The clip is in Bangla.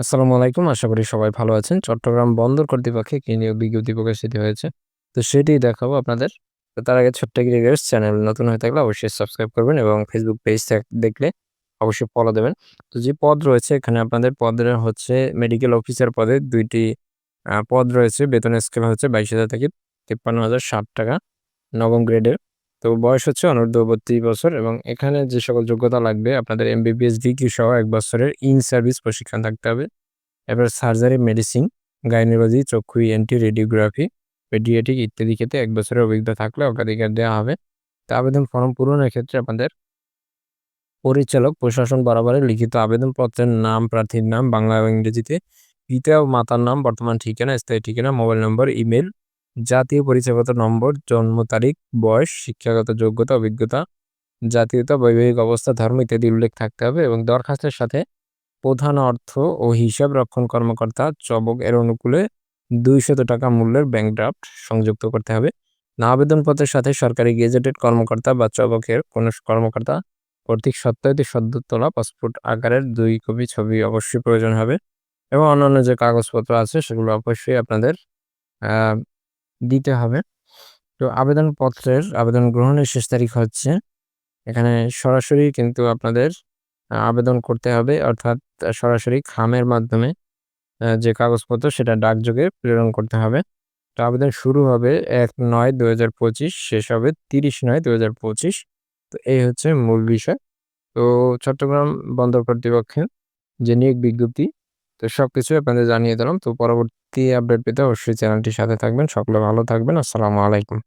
আসসালামু আলাইকুম। আশা করি সবাই ভালো আছেন। চট্টগ্রাম বন্দর কর্তৃপক্ষে কি নিয়োগ বিজ্ঞপ্তি প্রকাশিত হয়েছে। তো সেটিই দেখাবো আপনাদের। তো তার আগে ছোট্ট রিকোয়েস্ট চ্যানেল নতুন হয়ে থাকলে অবশ্যই সাবস্ক্রাইব করবেন এবং ফেসবুক পেজ দেখলে অবশ্যই ফলো দেবেন। তো যে পদ রয়েছে এখানে আপনাদের পদের হচ্ছে মেডিকেল অফিসার পদে দুইটি পদ রয়েছে। বেতনের স্কেল হচ্ছে ২২,০০০ থেকে ৫৩,০৬০ টাকা নবম গ্রেডের। তো বয়স হচ্ছে অনূর্ধ্ব ৩২ বছর এবং এখানে যে সকল যোগ্যতা লাগবে আপনাদের এমবিবিএস ডিগ্রি সহ এক বছরের ইন সার্ভিস প্রশিক্ষণ থাকতে হবে। এবার সার্জারি, মেডিসিন, গাইনোলজি চক্ষু ইএনটি, রেডিওগ্রাফি, পেডিয়াট্রিক ইত্যাদি ক্ষেত্রে এক বছরের অভিজ্ঞতা থাকলে অগ্রাধিকার দেওয়া হবে। তো আবেদন ফর্ম পূরণের ক্ষেত্রে আপনাদের পরিচালক প্রশাসন বরাবরের লিখিত আবেদনপত্রের নাম, প্রার্থীর নাম বাংলা এবং ইংরেজিতে, পিতা ও মাতার নাম, বর্তমান ঠিকানা, স্থায়ী ঠিকানা, মোবাইল নম্বর, ইমেইল, জাতীয় পরিচয়পত্র নম্বর, জন্ম তারিখ, বয়স, শিক্ষাগত যোগ্যতা, অভিজ্ঞতা, জাতীয়তা, বৈবাহিক অবস্থা, ধর্ম ইত্যাদি উল্লেখ থাকতে হবে এবং দরখাস্তের সাথে প্রধান অর্থ ও হিসাব রক্ষণ কর্মকর্তা চবক এর অনুকূলে দুইশত টাকা মূল্যের ব্যাংক ড্রাফট সংযুক্ত করতে হবে। না আবেদনপত্রের সাথে সরকারি গেজেটেড কর্মকর্তা বা চবকের কোনো কর্মকর্তা কর্তৃক সত্যায়িত সদ্য তোলা পাসপোর্ট আকারের দুই কপি ছবি অবশ্যই প্রয়োজন হবে এবং অন্যান্য যে কাগজপত্র আছে সেগুলো অবশ্যই আপনাদের দিতে হবে। তো আবেদনপত্রের আবেদন গ্রহণের শেষ তারিখ হচ্ছে। এখানে সরাসরি কিন্তু আপনাদের আবেদন করতে হবে। অর্থাৎ সরাসরি খামের মাধ্যমে যে কাগজপত্র সেটা ডাকযোগে প্রেরণ করতে হবে। তো আবেদন শুরু হবে এক নয় দু হাজার পঁচিশ, শেষ হবে তিরিশ নয় দু হাজার পঁচিশ। তো এই হচ্ছে মূল বিষয়। তো চট্টগ্রাম বন্দর কর্তৃপক্ষের যে নিয়োগ বিজ্ঞপ্তি তো সব কিছু আপনাদের জানিয়ে দিলাম। তো পরবর্তী আপডেট পেতে অবশ্যই চ্যানেলটির সাথে থাকবেন। সকলে ভালো থাকবেন। আসসালামু আলাইকুম।